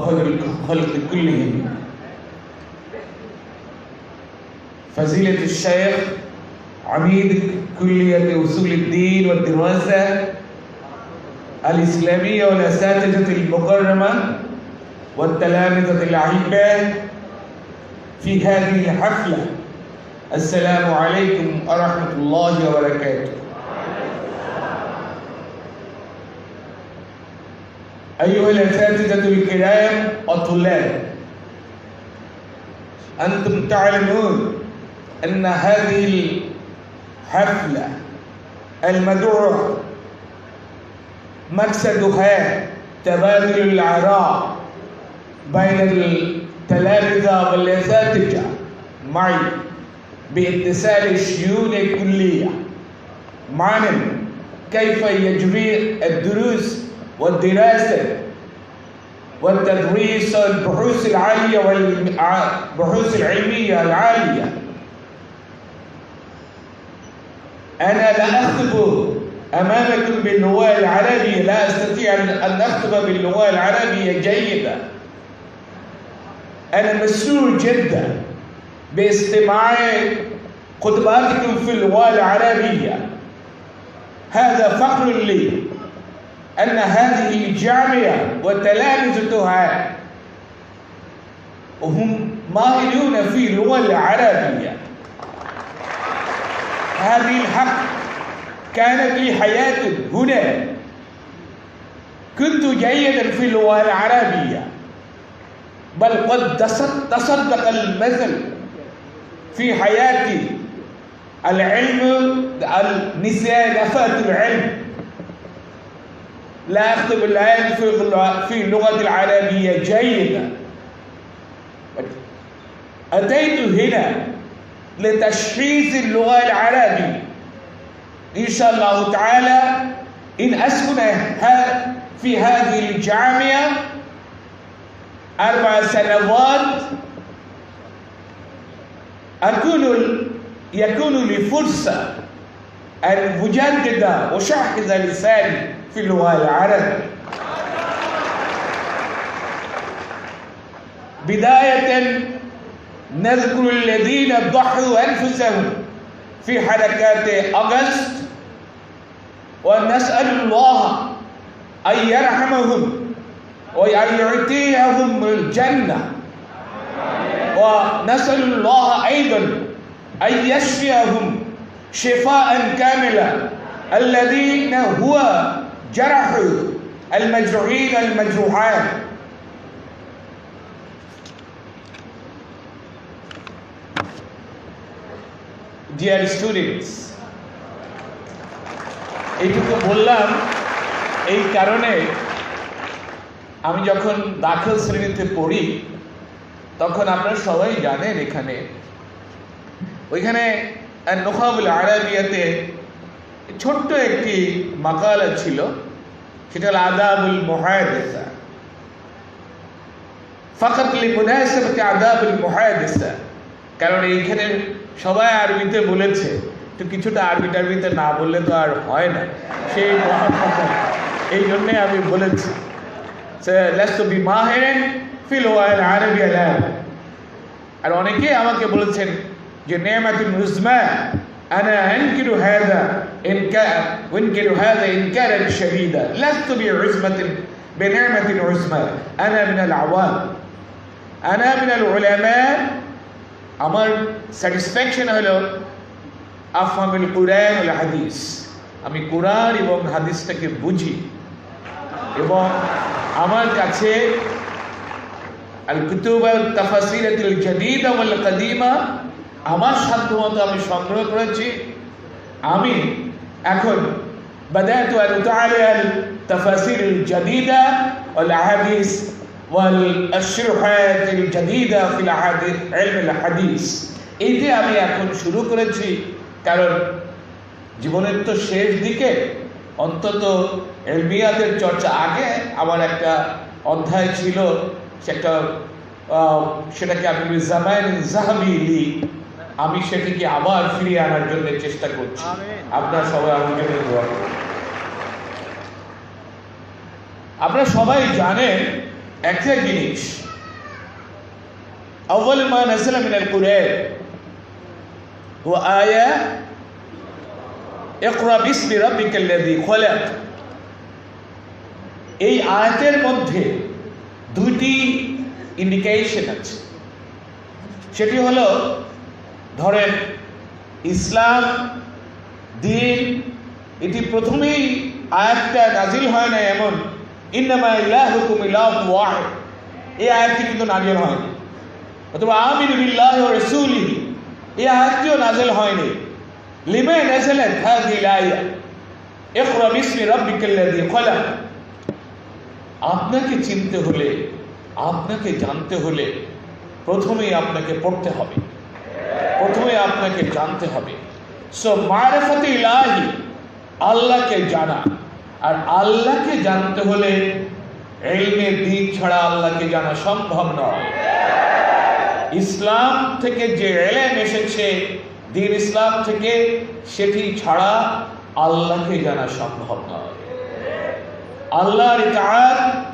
خير الخلق كلهم. فضيلة الشيخ عميد كلية أصول الدين والدراسة الإسلامية والأساتذة المكرمة والتلامذة الأحبة في هذه الحفلة. السلام عليكم ورحمة الله وبركاته. أيها الأساتذة الكرام والطلاب أنتم تعلمون أن هذه الحفلة المدعوة مقصدها تبادل الآراء بين التلامذة والأساتذة معي باتصال الشؤون الكلية. معلم كيف يجري الدروس؟ والدراسة والتدريس والبحوث العالية والبحوث العلمية العالية. أنا لا أخطب أمامكم باللغة العربية لا أستطيع أن أخطب باللغة العربية جيدة. أنا مسرور جدا باستماع خطباتكم في اللغة العربية. هذا فخر لي. أن هذه الجامعة وتلامذتها هم ماهرون في اللغة العربية. هذه الحق كانت لي حياة هنا. كنت جيدا في اللغة العربية. بل قد تصدق المثل في حياتي العلم النساء نفأت العلم. لا أخطب الآن في اللغة العربية جيدة أتيت هنا لتشخيص اللغة العربية إن شاء الله تعالى إن أسكن في هذه الجامعة أربع سنوات أكون يكون لي فرصة أن أجدد وأشحذ لساني. في اللغة العربية بداية نذكر الذين ضحوا أنفسهم في حركات أغسطس ونسأل الله أن يرحمهم وأن يعطيهم الجنة. ونسأل الله أيضا أن يشفيهم شفاء كاملا الذين هو جرح المجروحين المجروحات Dear students, এইটুকু বললাম এই কারণে আমি যখন দাখিল শ্রেণীতে পড়ি তখন আপনারা সবাই জানেন এখানে ওইখানে নোখাবুল আরাবিয়াতে ছোট্ট একটি মাকালা ছিল, সেটা হল আদাবুল মহায়দেসা ফাকাত লিমুনাসাবাতি আদাবুল মহায়দেশা কারণ এইখানে সবাই আরবিতে বলেছে, তো কিছুটা আরবি টারবিতে না বললে তো আর হয় না। সেই এই জন্যে আমি বলেছি ফিল আর অনেকে আমাকে বলেছেন যে নেমাতুল মুজমা আনা আনকিরু হায়দা هذا إنكار وإنكر هذا إنكارا شديدا لست بعزمة بنعمة عزمى أنا من العوام أنا من العلماء আমার স্যাটিসফ্যাকশন হলো আফামিল কুরআন ও হাদিস আমি কোরআন এবং হাদিসটাকে বুঝি এবং আমার কাছে আল কুতুব তাফাসিরাতুল জাদিদা ওয়াল কাদিমা আমার সাধ্যমতো আমি সংগ্রহ করেছি আমি এখন بدأت أن أتعالى التفاسير الجديدة والأحاديث والشروحات الجديدة في الأحاديث علم الحديث এইতে আমি এখন শুরু করেছি কারণ জীবনের তো শেষ দিকে অন্তত এলমিয়াদের চর্চা আগে আমার একটা অধ্যায় ছিল সেটা সেটাকে আমি জামাইন জাহাবি আমি সেটিকে আবার ফিরিয়ে আনার জন্য চেষ্টা করছি আপনারা সবাই আমার জন্য দোয়া করুন আপনারা সবাই জানেন একটা জিনিস أول ما نزل من القرآن هو آية اقرأ باسم ربك الذي خلق এই আয়াতের মধ্যে দুইটি ইন্ডিকেশন আছে সেটি হলো ধরেন, ইসলাম, দিন, এটি প্রথমেই আয়াতটা নাজিল হয় না এমন। ইন্নামা ইলাহুকুম ইলাহু ওয়াহিদ। এই আয়াতটি কিন্তু নাজিল হয়নি। অথবা আমিনু বিল্লাহি ওয়া রাসূলিহি। এই আয়াতটিও নাজিল হয়নি। লিমা নাজালাত হাযিহিল আয়া ইকরা বিসমি রাব্বিকাল্লাযী খলাক। আপনাকে চিনতে হলে, আপনাকে জানতে হলে প্রথমেই আপনাকে পড়তে হবে। প্রথমে আপনাকে জানতে হবে। সো মারেফতে ইলাহি, আল্লাহকে জানা। আর আল্লাহকে জানতে হলে এলমের দিন ছাড়া আল্লাহকে জানা সম্ভব নয়। ইসলাম থেকে যে এলেম এসেছে দিন ইসলাম থেকে সেটি ছাড়া আল্লাহকে জানা সম্ভব নয়। আল্লাহর ইতাআত